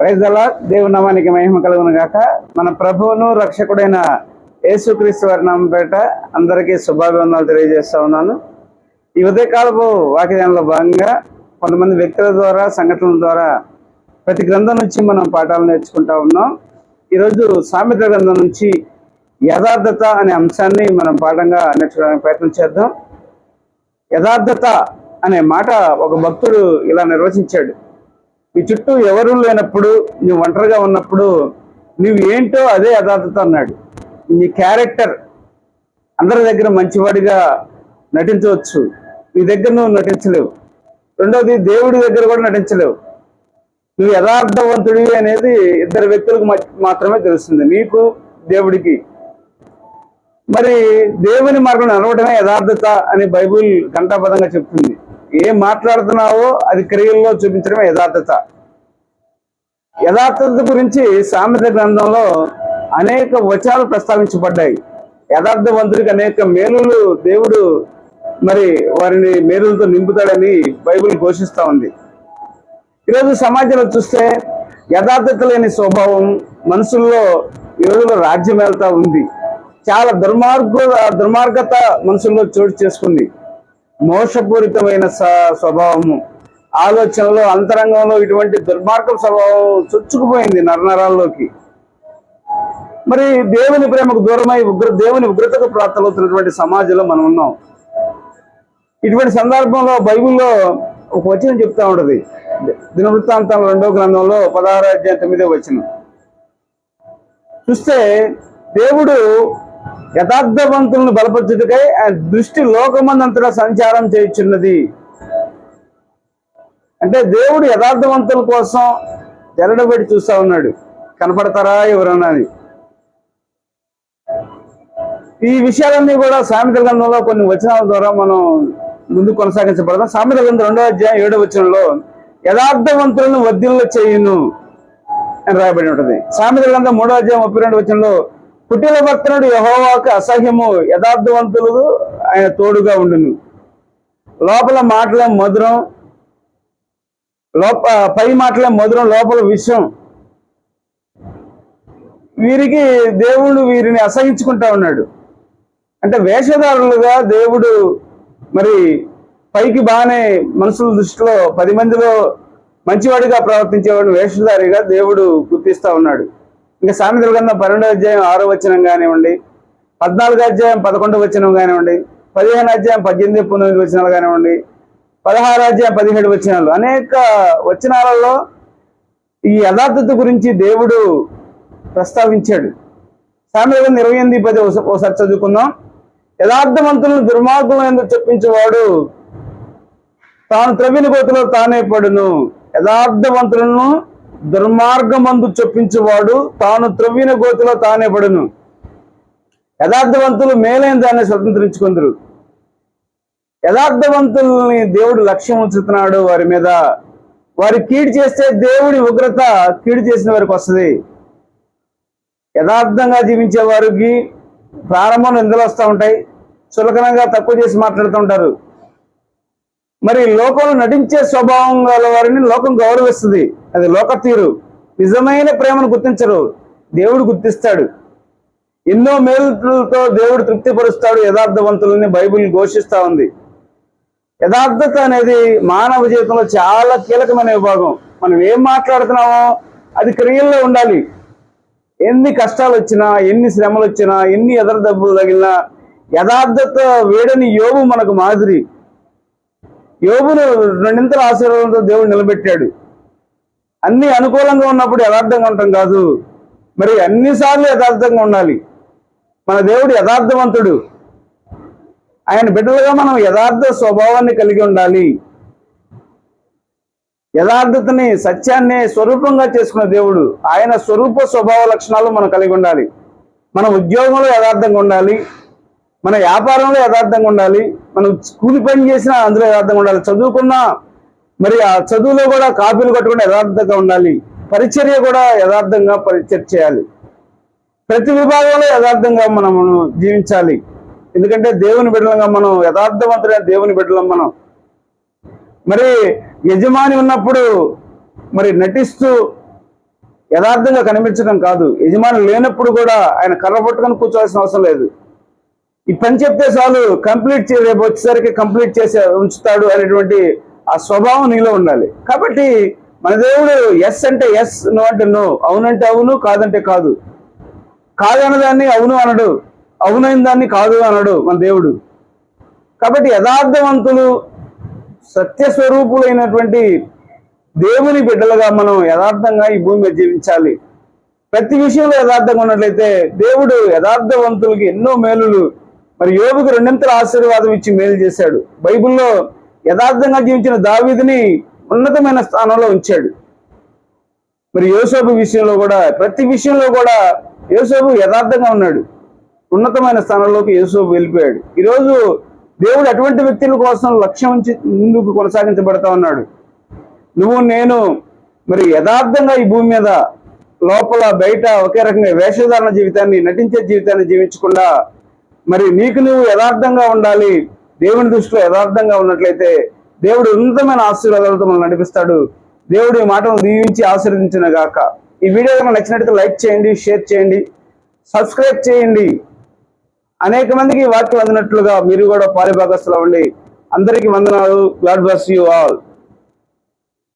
ప్రైజలా అలా దేవుని నామానికి మహిమ కలుగును గాక. మన ప్రభువును రక్షకుడైన యేసుక్రీస్తు వారి నామం పేట అందరికీ శుభాభివందనాలు తెలియజేస్తా ఉన్నాను. ఈ ఉదయకాలపు వాక్యంలో భాగంగా కొంతమంది వ్యక్తుల ద్వారా సంఘటనల ద్వారా ప్రతి గ్రంథం నుంచి మనం పాఠాలు నేర్చుకుంటా ఉన్నాం. ఈరోజు సామెత గ్రంథం నుంచి యథార్థత అనే అంశాన్ని మనం పాఠంగా నేర్చుకోవడానికి ప్రయత్నం చేద్దాం. యథార్థత అనే మాట ఒక భక్తుడు ఇలా నిర్వచించాడు. నీ చుట్టూ ఎవరు లేనప్పుడు నువ్వు ఒంటరిగా ఉన్నప్పుడు నువ్వు ఏంటో అదే యథార్థత అన్నాడు. నీ క్యారెక్టర్ అందరి దగ్గర మంచివాడిగా నటించవచ్చు. నీ దగ్గర నువ్వు నటించలేవు. రెండవది దేవుడి దగ్గర కూడా నటించలేవు. నువ్వు యథార్థవంతుడివి అనేది ఇద్దరు వ్యక్తులకు మాత్రమే తెలుస్తుంది. నీకు దేవుడికి. మరి దేవుని మార్గం నడవడమే యథార్థత అని బైబిల్ ఘంటాపదంగా చెప్తుంది. ఏం మాట్లాడుతున్నావో అది క్రియల్లో చూపించడమే యథార్థత. యథార్థత గురించి సామెత గ్రంథంలో అనేక వచనాలు ప్రస్తావించబడ్డాయి. యథార్థవంతుడికి అనేక మేలులు దేవుడు మరి వారిని మేలులతో నింపుతాడని బైబిల్ ఘోషిస్తూ ఉంది. ఈరోజు సమాజంలో చూస్తే యథార్థత లేని స్వభావం మనుషుల్లో ఈ రోజుల్లో రాజ్యం వెళ్తా ఉంది. చాలా దుర్మార్గ దుర్మార్గత మనుషుల్లో చోటు చేసుకుంది. మోసపూరితమైన స్వభావము. ఆలోచనలో అంతరంగంలో ఇటువంటి దుర్మార్గ స్వభావం చొచ్చుకుపోయింది నరనరాల్లోకి. మరి దేవుని ప్రేమకు దూరమై ఉగ్ర దేవుని ఉగ్రతకు ప్రాప్తమవుతున్నటువంటి సమాజంలో మనం ఉన్నాం. ఇటువంటి సందర్భంలో బైబిల్లో ఒక వచనం చెప్తా ఉంటది. దినవృత్తాంతం రెండో గ్రంథంలో పదహారు అధ్యాయం తొమ్మిదో వచనం. చూస్తే దేవుడు యథార్థవంతులను బలపరచుటకై ఆయన దృష్టి లోకమందంతటా సంచారం చేయుచున్నది. అంటే దేవుడు యథార్థవంతుల కోసం జరడబడి చూస్తా ఉన్నాడు. కనపడతారా ఎవరన్నా అని. ఈ విషయాలన్నీ కూడా సామెత గ్రంథంలో కొన్ని వచనాల ద్వారా మనం ముందు కొనసాగించబడదాం. సామెత గ్రంథం రెండో అధ్యాయం ఏడో వచనంలో యథార్థవంతులను వర్ధిల్ల చేయును అని రాయబడి ఉంటుంది. సామెత గ్రంథం మూడో అధ్యాయం ముప్పై రెండు వచనంలో పుట్టిన భక్తునుడు యహోవాకు అసహ్యము యథార్థవంతులు ఆయన తోడుగా ఉండును. లోపల మాటలే మధురం లోప పై మాటలే మధురం లోపల విషయం వీరికి దేవుడు వీరిని అసహించుకుంటా ఉన్నాడు. అంటే వేషధారులుగా దేవుడు మరి పైకి బాగానే మనుషుల దృష్టిలో పది మందిలో మంచివాడిగా ప్రవర్తించేవాడు వేషధారిగా దేవుడు గుర్తిస్తా ఉన్నాడు. ఇంకా సామెతల గ్రంథం పన్నెండో అధ్యాయం ఆరో వచనం కానివ్వండి పద్నాలుగో అధ్యాయం పదకొండో వచనం కానివ్వండి పదిహేను అధ్యాయం పద్దెనిమిది పంతొమ్మిది వచనాలు కానివ్వండి పదహారు అధ్యాయం పదిహేడు వచనాలు. అనేక వచనాలలో ఈ యథార్థత గురించి దేవుడు ప్రస్తావించాడు. సామెతల గ్రంథం ఇరవై ఎనిమిది పది ఒకసారి చదువుకుందాం. యథార్థవంతులను దుర్మార్గం ఎందుకు చెప్పించేవాడు తాను త్రవిన గోతులో తానే పడును. యథార్థవంతులను దుర్మార్గమందు చొప్పించేవాడు తాను త్రవ్విన గోతిలో తానే పడును. యథార్థవంతులు మేలైన దాన్ని స్వతంత్రించుకుందరు. యథార్థవంతుల్ని దేవుడు లక్ష్యం ఉంచుతున్నాడు వారి మీద. వారి కీడు చేస్తే దేవుడి ఉగ్రత కీడు చేసిన వారికి వస్తుంది. యథార్థంగా జీవించే వారికి ప్రారంభంలో నిందలు వస్తూ ఉంటాయి. చులకనంగా తక్కువ చేసి మాట్లాడుతూ ఉంటారు. మరి లోకంలో నటించే స్వభావం గల వారిని లోకం గౌరవిస్తుంది. అది లోక తీరు. నిజమైన ప్రేమను గుర్తించరు. దేవుడు గుర్తిస్తాడు. ఎన్నో మేలుతో దేవుడు తృప్తిపరుస్తాడు యథార్థవంతులని బైబిల్ ఘోషిస్తా ఉంది. యథార్థత అనేది మానవ జీవితంలో చాలా కీలకమైన విభాగం. మనం ఏం మాట్లాడుతున్నామో అది క్రియల్లో ఉండాలి. ఎన్ని కష్టాలు వచ్చినా ఎన్ని శ్రమలు వచ్చినా ఎన్ని ఎదర దెబ్బలు తగిలినా యథార్థత వేడని యోగు మనకు మాదిరి. యోగును రెండింతల ఆశీర్వాదంతో దేవుడు నిలబెట్టాడు. అన్ని అనుకూలంగా ఉన్నప్పుడు యథార్థంగా ఉండటం కాదు. మరి అన్నిసార్లు యథార్థంగా ఉండాలి. మన దేవుడు యథార్థవంతుడు. ఆయన బిడ్డలుగా మనం యథార్థ స్వభావాన్ని కలిగి ఉండాలి. యథార్థతని సత్యాన్ని స్వరూపంగా చేసుకున్న దేవుడు ఆయన స్వరూప స్వభావ లక్షణాలు మనం కలిగి ఉండాలి. మన ఉద్యోగంలో యథార్థంగా ఉండాలి. మన వ్యాపారంలో యథార్థంగా ఉండాలి. మనం కూలి పని చేసినా అందులో యథార్థంగా ఉండాలి. చదువుకున్నా మరి ఆ చదువులో కూడా కాపీలు కట్టకుండా యథార్థంగా ఉండాలి. పరిచర్య కూడా యథార్థంగా పరిచర్ చేయాలి. ప్రతి విభాగంలో యథార్థంగా మనం జీవించాలి. ఎందుకంటే దేవుని బిడ్డలంగా మనం యథార్థవంతుడైన దేవుని బిడ్డలం మనం. మరి యజమాని ఉన్నప్పుడు మరి నటిస్తూ యథార్థంగా కనిపించడం కాదు. యజమాని లేనప్పుడు కూడా ఆయన కర్ర పట్టుకొని కూర్చోవాల్సిన అవసరం లేదు. ఈ పని చెప్తే చాలు కంప్లీట్ రేపు వచ్చేసరికి కంప్లీట్ చేసి ఉంచుతాడు అనేటువంటి ఆ స్వభావం నీలో ఉండాలి. కాబట్టి మన దేవుడు ఎస్ అంటే ఎస్ నో అంటే నో అవునంటే అవును కాదంటే కాదు. కాదనదాన్ని అవును అనడు అవునైన దాన్ని కాదు అనడు మన దేవుడు. కాబట్టి యథార్థవంతులు సత్యస్వరూపులైనటువంటి దేవుని బిడ్డలుగా మనం యథార్థంగా ఈ భూమి మీద జీవించాలి. ప్రతి విషయంలో యథార్థంగా ఉన్నట్లయితే దేవుడు యథార్థవంతులకి ఎన్నో మేలులు మరి యోగుకు రెండింతల ఆశీర్వాదం ఇచ్చి మేలు చేశాడు. బైబిల్లో యథార్థంగా జీవించిన దావీదిని ఉన్నతమైన స్థానంలో ఉంచాడు. మరి యోసేపు విషయంలో కూడా ప్రతి విషయంలో కూడా యోసేపు యథార్థంగా ఉన్నాడు. ఉన్నతమైన స్థానంలోకి యోసేపు వెళ్ళిపోయాడు. ఈరోజు దేవుడు అటువంటి వ్యక్తుల కోసం లక్ష్యం ముందుకు కొనసాగించబడతా ఉన్నాడు. నువ్వు నేను మరి యథార్థంగా ఈ భూమి మీద లోపల బయట ఒకే రకంగా వేషధారణ జీవితాన్ని నటించే జీవితాన్ని జీవించకుండా మరి నీకు నువ్వు యథార్థంగా ఉండాలి. దేవుని దృష్టిలో యథార్థంగా ఉన్నట్లయితే దేవుడు ఉన్నతమైన ఆశీర్వాదాలతో మనం నడిపిస్తాడు. దేవుడు ఈ మాటను దీవించి ఆశీర్వదించిన గాక ఈ వీడియో కనుక నచ్చినట్టు లైక్ చేయండి షేర్ చేయండి సబ్స్క్రైబ్ చేయండి. అనేక మందికి వాక్యం అందినట్లుగా మీరు కూడా పారిభాగస్తులు అవ్వండి. అందరికీ వందనాలు. God bless you all.